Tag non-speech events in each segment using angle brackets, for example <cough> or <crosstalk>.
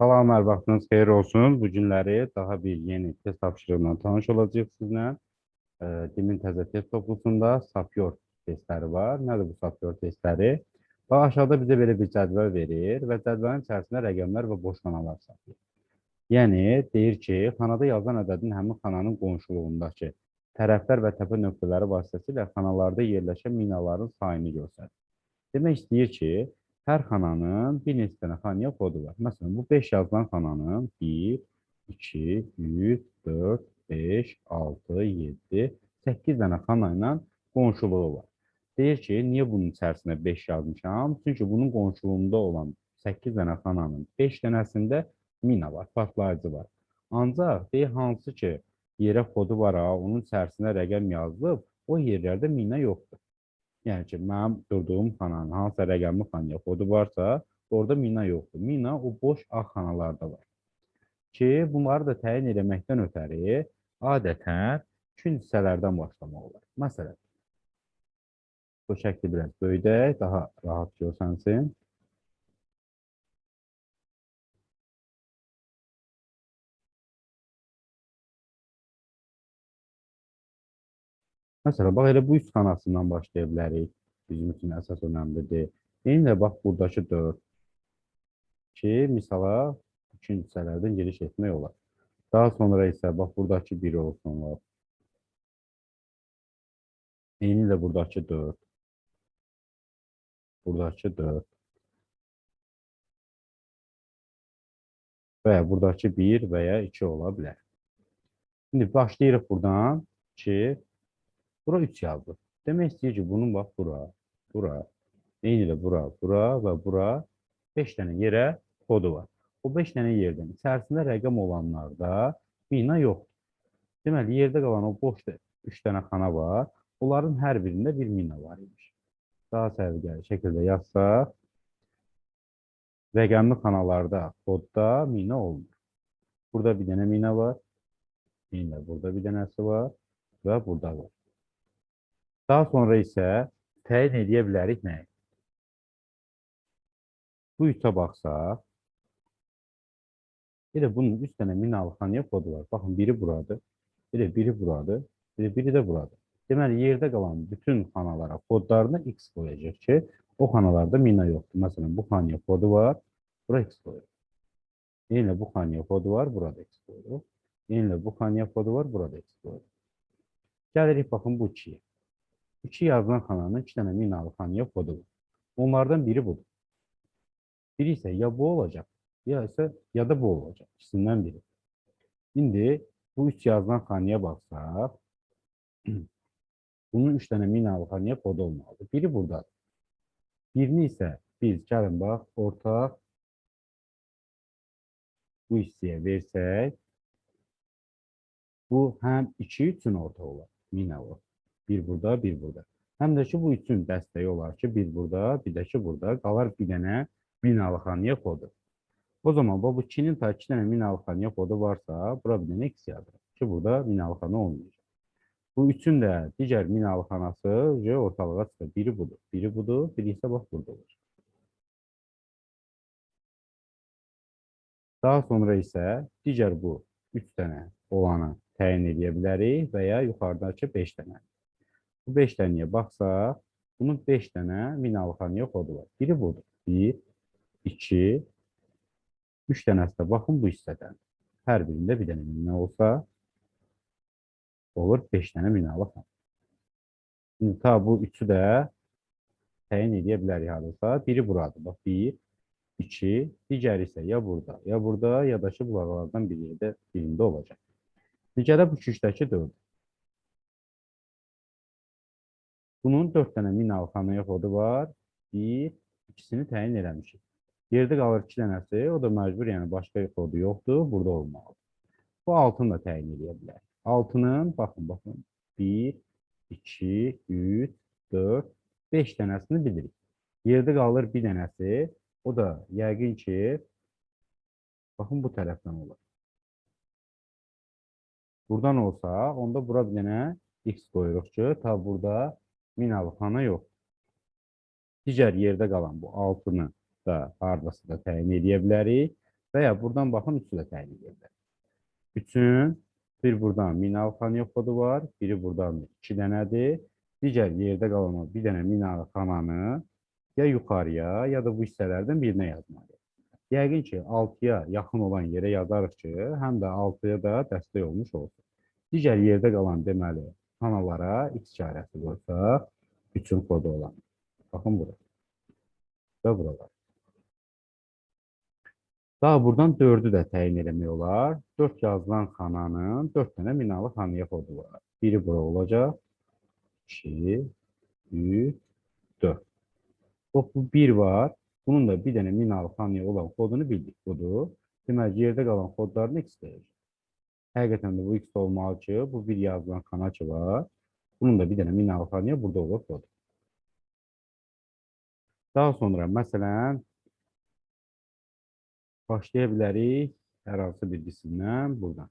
Salamlar, vaxtınız xeyir olsun. Bu günləri daha bir yeni test tapşırığından tanış olacağıq sizlə. Ee, Demin təzə test toplusunda Sapyor testləri var. Nədir bu Sapyor testləri? Bax, aşağıda bizə belə bir cədvəl verir və cədvəlin içərisində rəqəmlər və boş xanalar saxlayır. Yəni, deyir ki, xanada yazılan ədədin həmin xananın qonşuluğundakı tərəflər və təpə nöqtələri vasitəsilə xanalarda yerləşən minaların sayını göstərir. Demək istəyir ki, hər xananın bir neçə dənə xanaya kodu var. Məsələn, bu 5 yazılan xananın 1, 2, 3, 4, 5, 6, 7, 8 dənə xana ilə qonşuluğu var. Deyir ki, niyə bunun içərisində 5 yazmışam? Çünki bunun qonşuluğunda olan 8 dənə xananın 5 dənəsində mina var, partlayıcı var. Ancaq deyir, hansı ki, yerə kodu var, ha, onun içərisində rəqəm yazılıb, o yerlərdə mina yoxdur. Yəni ki, mənim durduğum xananın hansısa rəqəmli xanaya kodu varsa, orada mina yoxdur. Mina o boş ağ xanalarda var. Ki, bunları da təyin eləməkdən ötəri adətən üçün hissələrdən başlamaq olar. Məsələn, bu şəkli biraz böyüdək, daha rahat görsənsin. Məsələn, bax elə bu üst xanasından başlaya bilərik. Bizim üçün əsas önəmlidir. Eyni də bax buradakı 4 ki, misala ikinci hissələrdən giriş etmək olar. Daha sonra isə bax buradakı 1 olsun var. Eyni də buradakı 4. Buradakı 4. Və buradakı 1 və ya 2 ola bilər. Şimdi başlayırıq buradan ki, bura 3 yazdı. Demək istəyir ki, bunun bax bura, bura, eyni də bura, bura və bura 5 dənə yerə kodu var. O 5 dənə yerdən içərisində rəqəm olanlarda mina yoxdur. Deməli, yerdə qalan o boş 3 dənə xana var. Onların hər birində bir mina var imiş. Daha səliqəli şəkildə yazsaq, rəqəmli xanalarda, kodda mina olmur. Burada bir dənə mina var. Eyni burada bir dənəsi var və burada var. Daha sonra isə təyin edə bilərik nəyi? Bu üçə baxsaq, də bunun üç dənə minalı xanaya kodu var. Baxın, biri buradır, də biri buradır, də biri də buradır. Deməli, yerdə qalan bütün xanalara kodlarını x qoyacaq ki, o xanalarda mina yoxdur. Məsələn, bu xanaya kodu var, bura x qoyuruq. Yenə bu xanaya kodu var, burada x qoyuruq. Yenə bu xanaya kodu var, burada x qoyuruq. Gəlirik, baxın, bu 2-yə. 2 yazılan xananın 2 dənə minalı xanaya kodu var. Onlardan biri budur. Biri isə ya bu olacaq, ya isə ya da bu olacaq. İkisindən biri. İndi bu üç yazılan xanaya baxsaq, <clears throat> bunun üç dənə minalı xanaya kodu olmalıdır. Biri buradadır. Birini isə biz gəlin bax, ortaq bu hissəyə versək, bu həm 2 üçün ortaq olar, minalı. Bir burada, bir burada. Həm də ki, bu üçün dəstəyi olar ki, bir burada, bir də ki, burada qalar bir dənə minalı xanaya kodu. O zaman bu 2-nin ta 2 dənə minalı xanaya kodu varsa, bura bir dənə x yazırıq ki, burada minalı xana olmayacaq. Bu üçün də digər minalı xanası ortalığa çıxır. Biri budur, biri budur, biri isə bax burada olur. Daha sonra isə digər bu 3 dənə olanı təyin edə bilərik və ya yuxarıdakı 5 dənə. Bu 5 dənəyə baxsaq, bunun 5 dənə minalı xanaya kodu var. Biri budur. 1, 2, 3 dənəsi də baxın bu hissədən. Hər birində bir dənə mina olsa, olur 5 dənə minalı xana. Şimdi ta bu üçü də təyin edə bilərik hardasa. Biri buradır. Bax 1, 2, digəri isə ya burada, ya burada, ya da ki bunlardan biri də birində olacaq. Digərə bu üçdəki 4. Bunun 4 dənə minalı xanaya kodu var. 1, ikisini təyin eləmişik. Yerdə qalır 2 dənəsi, o da məcbur, yəni başqa kodu yoxdur, burada olmalıdır. Bu altını da təyin edə bilərik. Altının, baxın, baxın, 1, 2, 3, 4, 5 dənəsini bilirik. Yerdə qalır bir dənəsi, o da yəqin ki, baxın bu tərəfdən olur. Buradan olsa, onda bura bir dənə x qoyuruq ki, ta burada minalı xana yox. Digər yerdə qalan bu altını da hardasa da təyin edə bilərik. Və ya buradan baxın, üçü də təyin edə bilər. Üçün bir buradan minal xaniyə kodu var, biri buradan iki dənədir. Digər yerdə qalan bir dənə minal xananı ya yuxarıya, ya da bu hissələrdən birinə yazmalıyıq. Yəqin ki, 6-ya yaxın olan yerə yazarıq ki, həm də 6-ya da dəstək olmuş olsun. Digər yerdə qalan deməli xanalara x işarəsi qoysaq, üçün kodu olan. Baxın bura. Və buralar. Daha buradan 4-ü də təyin eləmək olar. 4 yazılan xananın 4 dənə minalı xanaya kodu var. Biri bura olacaq. 2, 3, 4. Bax, bu 1 var. Bunun da bir dənə minalı xanaya olan kodunu bildik. Budur. Deməli, yerdə qalan kodların x deyir. Həqiqətən də bu x olmalı ki, bu bir yazılan xana ki var. Bunun da bir dənə minalı xanaya burada olur kod. Daha sonra, məsələn, başlaya bilərik hər hansı bir qismdən buradan.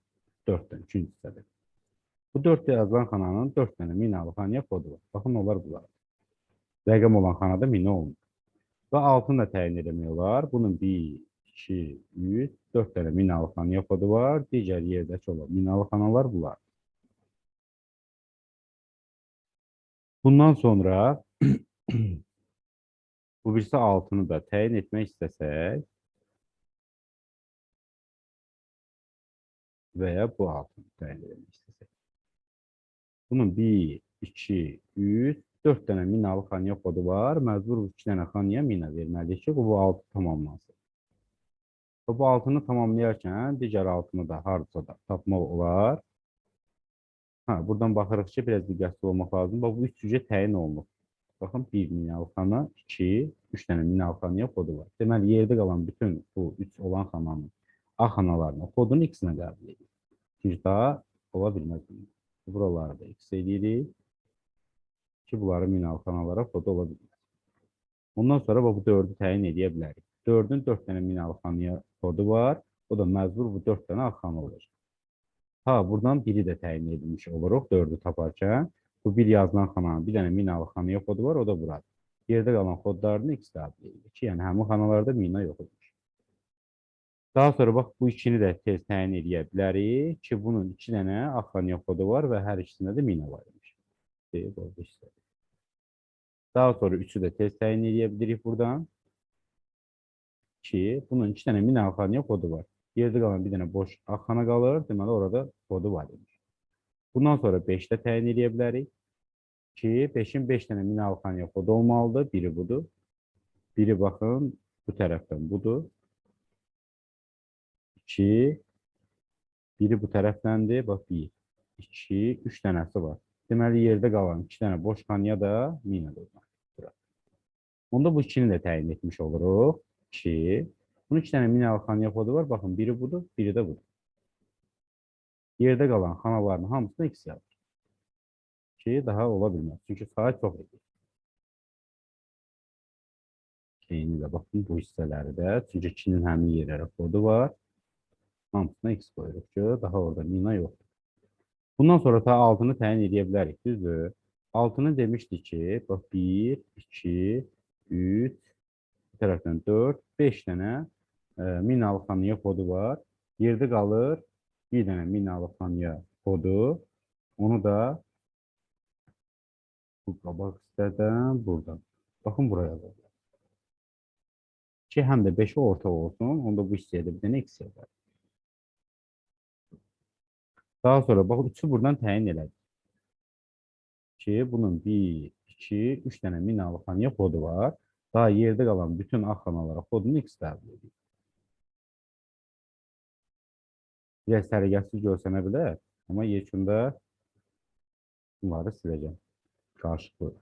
4-dən, 3-cü hissədə. Bu 4 yazılan xananın 4 dənə minalı xanaya kodu var. Baxın, onlar bunlar. Rəqəm olan xanada mina olmur. Və altını da təyin eləmək olar. Bunun 1, 2, 3, 4 dənə minalı xanaya kodu var. Digər yerdəki olan minalı xanalar bunlar. Bundan sonra <clears throat> bu birisi altını da təyin etmək istəsək və ya bu altını təyin etmək istəsək. Bunun 1, 2, 3, 4 dənə minalı xaniyə kodu var. Məcbur 2 dənə xaniyə mina verməliyik ki, bu 6 tamamlansın. Və bu altını tamamlayarkən digər altını da hardasa da tapmaq olar. Hə, buradan baxırıq ki, biraz diqqətli olmaq lazım. Bax, bu üç cücə təyin olunub. Baxın, 1 minalı xana, 2, 3 dənə minalı xanaya kodu var. Deməli, yerdə qalan bütün bu 3 olan xananın A xanalarına kodunu x-nə qəbul edir. Bir daha ola bilməz. Buraları da x edirik ki, bunları minalı xanalara kodu ola bilməz. Ondan sonra bu 4-ü təyin edə bilərik. 4-ün 4 dənə minalı xanaya kodu var. O da məcbur bu 4 dənə A xana olacaq. Ha, buradan biri də təyin edilmiş oluruq 4-ü taparkən. Bu bir yazılan xananın bir dənə minalı xanaya kodu var, o da buradır. Yerdə qalan kodlarını x daxil edirik ki, yəni həmin xanalarda mina yox imiş. Daha sonra bax bu ikini də tez təyin edə bilərik ki, bunun 2 dənə A xanaya kodu var və hər ikisində də mina var imiş. Deyib, orada işte. Daha sonra 3-ü də tez təyin edə bilirik buradan ki, bunun 2 dənə minalı xanaya kodu var. Yerdə qalan bir dənə boş axana qalır. Deməli, orada kodu var imiş. Bundan sonra 5-də təyin edə bilərik ki, 5-in 5 dənə minalı xaniyə kodu olmalıdır. Biri budur. Biri baxın, bu tərəfdən budur. 2, biri bu tərəfdəndir. Bax, 1, 2, 3 dənəsi var. Deməli, yerdə qalan 2 dənə boş xaniyə də mina qoymaq. Onda bu ikini də təyin etmiş oluruq. 2, bunun iki dənə minalı xaniyə kodu var. Baxın, biri budur, biri də budur. Yerdə qalan xanaların hamısına x yazır. Ki, daha ola bilməz. Çünki sayı çox edir. Eyni də baxın, bu hissələri də. Çünki 2-nin həmin yerlərə kodu var. Hamısına x qoyuruq ki, daha orada mina yoxdur. Bundan sonra ta altını təyin edə bilərik, düzdür? Altını demişdik ki, bax 1, 2, 3, bir tərəfdən 4, 5 dənə e, minalı xaniyə kodu var. Yerdə qalır bir dənə minalı xaniyə kodu. Onu da bu qabaq hissədən buradan. Baxın buraya yazılır. Ki, həm də 5-i orta olsun. Onda bu hissəyə də bir dənə x yazar. Daha sonra bax 3-ü buradan təyin elədik. Ki, bunun 1, 2, 3 dənə minalı xaniyə kodu var. Daha yerdə qalan bütün A xanalara kodunu x qəbul edir. Biraz səliqəsiz görsənə bilər, amma yekunda bunları siləcəm. Qarşılıqlı.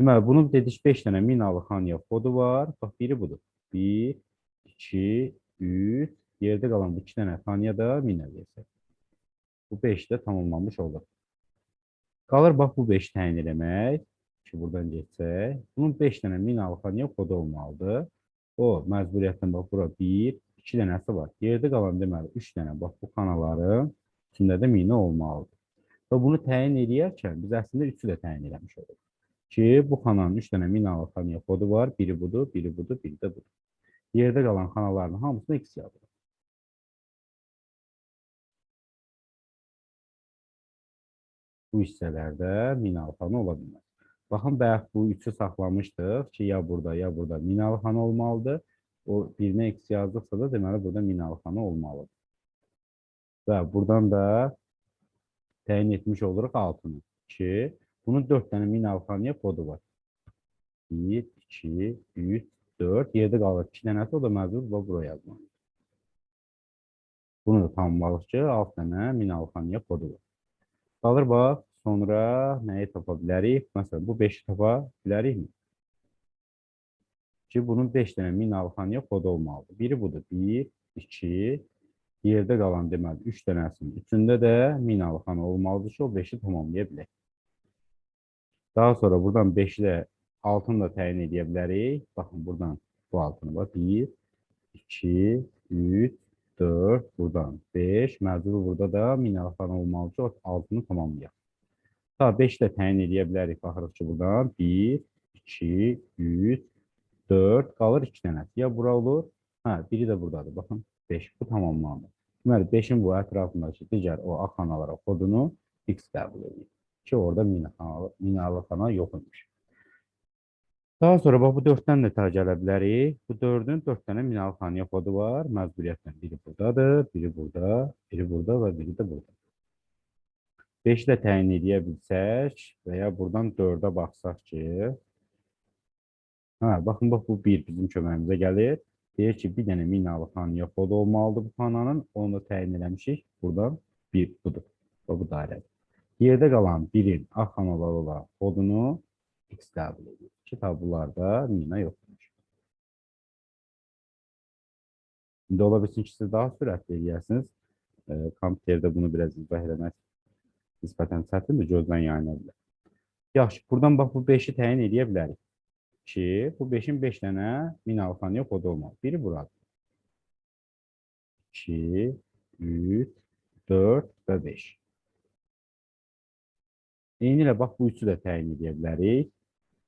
Deməli, bunun dedik 5 dənə minalı xaniyə kodu var. Bax, biri budur. 1, 2, 3, yerdə qalan bu 2 dənə xaniyə də mina versək. Bu 5 də tamamlanmış olur. Qalır, bax, bu 5 təyin eləmək ki, buradan geçsək, bunun 5 dənə min alfa niyə kodu olmalıdır? O, məcburiyyətdən bax, bura 1, 2 dənəsi var. Yerdə qalan deməli 3 dənə, bax, bu kanaların içində də mini olmalıdır. Və bunu təyin edərkən biz əslində 3-ü də təyin eləmiş oluruq. Ki, bu xananın 3 dənə min alfa niyə kodu var, biri budur, biri budur, biri də budur. Yerdə qalan xanaların hamısını x yazırıq. bu hissələrdə min alfanı ola bilməz. Baxın, bayaq bu üçü saxlamışdıq ki, ya burada, ya burada minalı xana olmalıdır. O birinə x yazdıqsa da deməli burada minalı xana olmalıdır. Və buradan da təyin etmiş oluruq altını. 2. Bunun 4 dənə minalı xanaya kodu var. 1, 2, 3, 4. Yerdə qalır 2 dənəsi, o da məcbur bu buraya yazmalı. Bunu da tanımalıyıq ki, 6 dənə minalı xanaya kodu var. Qalır bax, sonra nəyi tapa bilərik? Məsələn, bu 5-i tapa bilərikmi? Ki, bunun 5 dənə minalı xanaya kodu olmalıdır. Biri budur, 1, 2, yerdə qalan deməli 3 dənəsinin üçündə də minalı xana olmalıdır ki, o 5-i tamamlaya bilək. Daha sonra buradan 5-i də altını da təyin edə bilərik. Baxın, buradan bu altını var. 1, 2, 3, 4, buradan 5. Məcbur burada da minalı xana olmalıdır ki, altını tamamlayaq. Daha 5 də təyin edə bilərik. Baxırıq ki, buradan 1, 2, 3, 4, qalır 2 dənəsi. Ya bura olur, hə, biri də buradadır. Baxın, 5. Bu tamamlandı. Deməli, 5-in bu ətrafındakı digər o axanalara kodunu x qəbul edir. Ki, orada minalı xana yox imiş. Daha sonra bax, bu 4-dən də ta gələ bilərik. Bu 4-ün 4 dənə minalı xanaya kodu var. Məcburiyyətlə biri buradadır, biri burada, biri burada və biri də burada. 5-i də təyin edə bilsək və ya buradan 4-ə baxsaq ki, hə, baxın, bax, bu 1 bizim köməyimizə gəlir. Deyir ki, bir dənə minalı xanaya kod olmalıdır bu xananın. Onu da təyin eləmişik. Buradan 1 budur. Və bu dairədir. Yerdə qalan 1-in A xanaları olan kodunu x qəbul edir. Ki, tablolarda mina yoxdur. İndi ola bilsin ki, siz daha sürətli eləyəsiniz. E, kompüterdə bunu biraz izah eləmək nisbətən çətindir, gözdən yayına bilər. Yaxşı, buradan bax, bu 5-i təyin edə bilərik ki, bu 5-in 5 dənə minalı xanaya kodu olmalı. Biri buradır. 2, 3, 4 və 5. Eyni ilə bax, bu üçü də təyin edə bilərik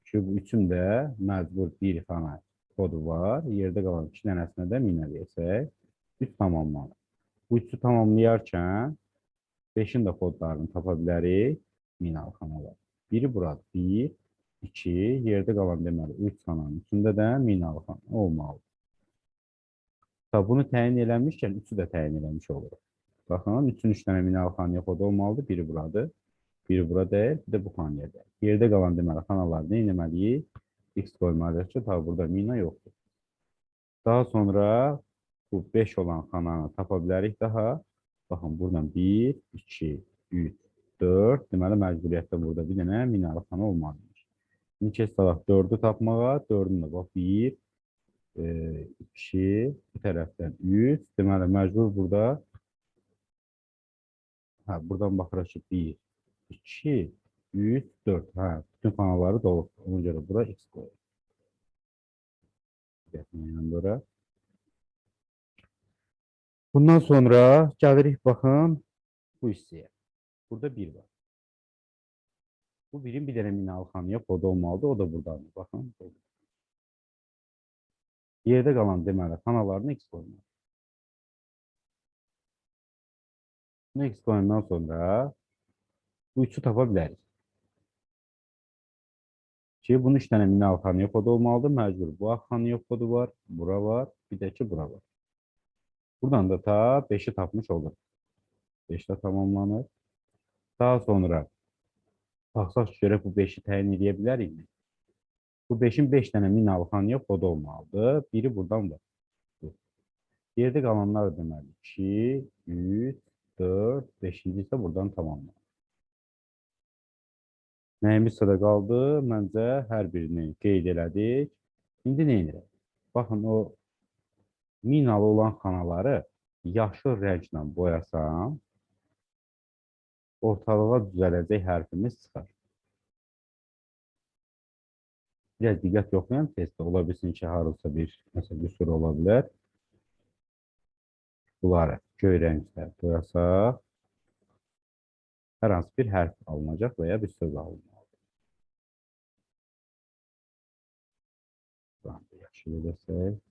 ki, bu üçün də məcbur bir xana kodu var. Yerdə qalan 2 dənəsinə də minə versək, 3 tamamlanır. Bu üçü tamamlayarkən 5-in də kodlarını tapa bilərik minalı xanalar. Biri buradır. 1, 2, yerdə qalan deməli 3 xananın içində də minalı xana olmalıdır. Tabi bunu təyin eləmişkən 3-ü də təyin eləmiş oluruq. Baxın, 3-ün 3 dənə minalı xanaya kodu olmalıdır. Biri buradır, biri bura deyil, bir də bu xanaya deyil. Yerdə qalan deməli xanalar nə etməliyik? X qoymalıyıq ki, tabi burada mina yoxdur. Daha sonra bu 5 olan xananı tapa bilərik daha. Baxın, buradan 1, 2, 3, 4. Deməli, məcburiyyətdə burada bir dənə minalı xana olmalıdır. İndi keçsək 4-ü tapmağa. 4-ün də bax 1, 2, bu tərəfdən 3. Deməli, məcbur burada hə, buradan baxırıq ki, 1, 2, 3, 4. Hə, bütün xanaları dolub. Ona görə bura x qoyur. Getməyən bura. Bundan sonra gəlirik baxın bu hissəyə. Burada 1 var. Bu birin bir dənə minalı xanaya kodu olmalıdır. O da buradadır. Baxın. Burada. Yerdə qalan deməli xanalarını x qoymalı. Bunu x qoyandan sonra bu üçü tapa bilərik. Ki, bunun 3 dənə minalı xanaya kodu olmalıdır. Məcbur. Bu xanaya kodu var. Bura var. Bir də ki, bura var. Buradan da ta 5'i tapmış olur. 5'te tamamlanır. Daha sonra baxsaq görək bu 5-i təyin edə bilərikmi? Bu 5-in 5 dənə minalı xanaya kodu olmalıdır. Biri buradan. Bu. Yerdə qalanlar deməli 2, 3, 4, 5-ci isə buradan tamamlanır. Nəyimiz sırada qaldı? Məncə hər birini qeyd elədik. İndi nə edirək? Baxın o minalı olan xanaları yaşıl rənglə boyasam, ortalığa düzələcək hərfimiz çıxar. Biraz diqqət yoxlayın testdə. Ola bilsin ki, harılsa bir məsəl qüsur ola bilər. Bunları göy rənglə boyasaq, hər hansı bir hərf alınacaq və ya bir söz alınmalıdır. Yaxşı edəsək.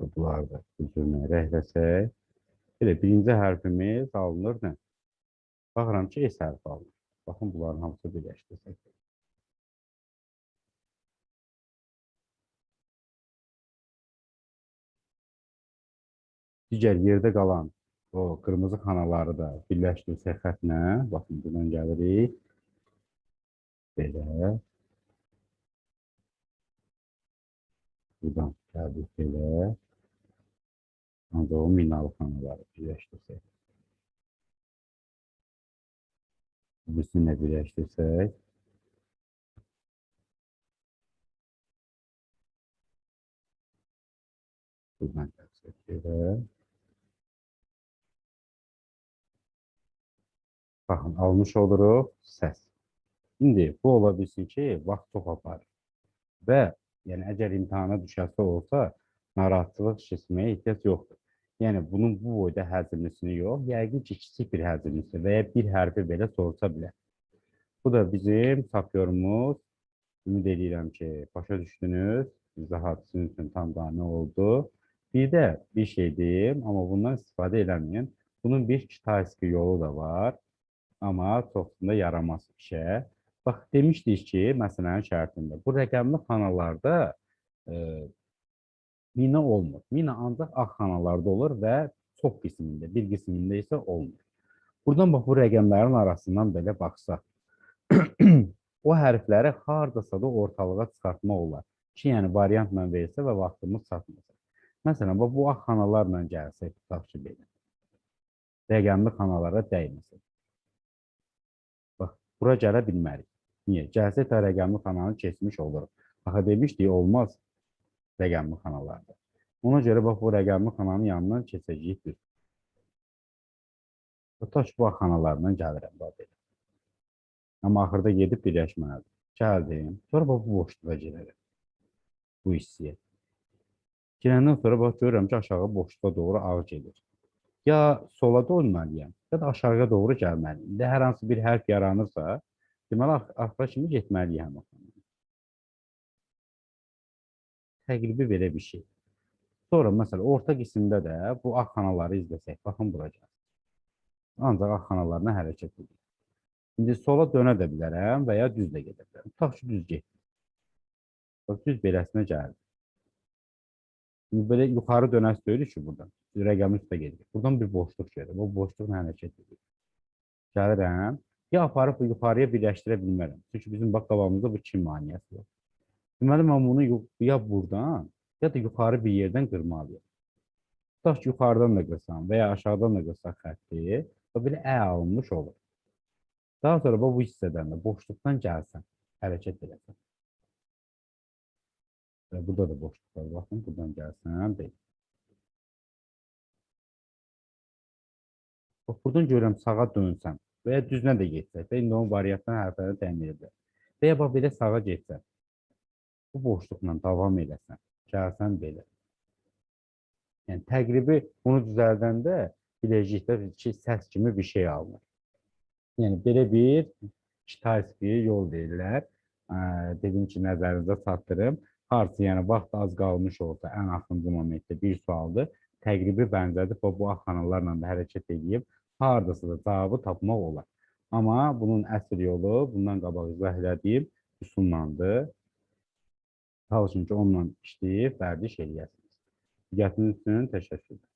Bunlar da düzülməyə rəhləsək. Belə birinci hərfimiz alınır nə? Baxıram ki, S hərfi alınır. Baxın, bunların hamısı birləşdirsək. Digər yerdə qalan o qırmızı xanaları da birləşdirsək xətlə. Baxın, buradan gəlirik. Belə. Buradan gəldik belə. Ancaq o minalı xanaları birləşdirsək. Birisini birləşdirsək. Buradan gəlsək belə. Baxın, almış oluruq səs. İndi bu ola bilsin ki, vaxt çox aparır. Və yəni əgər imtahana düşəsi olsa, narahatçılıq keçməyə ehtiyac yoxdur. Yəni bunun bu boyda həcmlisini yox, yəqin ki, kiçik bir həcmlisi və ya bir hərfi belə sorsa bilər. Bu da bizim sapyorumuz. Ümid edirəm ki, başa düşdünüz. İzahat sizin üçün tam da nə oldu. Bir də bir şey deyim, amma bundan istifadə eləməyin. Bunun bir kitayski yolu da var. Amma çoxsunda yaramaz işə. Bax, demişdik ki, məsələnin şərtində bu rəqəmli xanalarda e, mina olmur. Mina ancaq ağ xanalarda olur və çox qismində, bir qismində isə olmur. Buradan bax, bu rəqəmlərin arasından belə baxsaq, <clears throat> o hərfləri hardasa da ortalığa çıxartmaq olar. Ki, yəni variantla versə və vaxtımız çatmasa. Məsələn, bax, bu xanalarla gəlsək, tutaq ki, belə. Rəqəmli xanalara dəyməsin. Bax, bura gələ bilmərik. Niyə? Gəlsə də rəqəmli xananı keçmiş oluruq. Axı demişdik, olmaz rəqəmli xanalarda. Ona görə bax, bu rəqəmli xananın yanından keçəcəyik düz. Taş bu xanalarından gəlirəm, bax belə. Amma axırda gedib birləşməlidir. Gəldim. Sonra bax, bu boşluğa girərəm. Bu hissəyə. Girəndən sonra bax, görürəm ki, aşağı boşluğa doğru ağ gedir. Ya sola dönməliyəm, ya da aşağıya doğru gəlməliyim. İndi hər hansı bir hərf yaranırsa, deməli, axıra kimi getməliyəm. Təqribi belə bir şey. Sonra, məsələn, orta qismdə də bu ağ xanaları izləsək, baxın bura gəlir. Ancaq ağ xanalarına hərəkət edir. İndi sola dönə də bilərəm və ya düz də gedə bilərəm. Tutaq ki, düz getdim. Bax, düz beləsinə gəldi. Şimdi böyle yukarı dönəs deyirik ki, buradan. Rəqəmin üstə gedirik. Buradan bir boşluq gedir. Bu boşluqla hərəkət edir. Gəlirəm. Ya aparıb yuxarıya birləşdirə bilmərəm. Çünki bizim bax qabağımızda bu kim maniyəsi var. Deməli, mən bunu ya buradan, ya da yuxarı bir yerdən qırmalıyam. Tutaq ki, yuxarıdan da qırsam və ya aşağıdan da qırsaq xətti, və belə ə alınmış olur. Daha sonra bu hissədən də boşluqdan gəlsən, hərəkət edəsən. Və burada da boşluq var. Baxın, buradan gəlsən, deyil. Bax, buradan görürəm sağa dönsəm və ya düzünə də getsək də, indi onun variantdan hərfləri təmin edə bilər. Və ya bax, belə sağa getsən, bu boşluqla davam eləsən, gəlsən belə. Yəni, təqribi bunu düzəldəndə biləcəklər ki, səs kimi bir şey alınır. Yəni, belə bir kitayski yol deyirlər. Ə, Dedim ki, nəzərinizə çatdırım. Harca yəni vaxt az qalmış olsa, ən axırıncı momentdə bir sualdır. Təqribi bənzədir və bu axanalarla da hərəkət edib hardasa da cavabı tapmaq olar. Amma bunun əsl yolu, bundan qabaq izah elədiyim üsullandır. Çalışın ki, onunla işləyib vərdiş eləyəsiniz. Diqqətiniz üçün təşəkkür edirəm.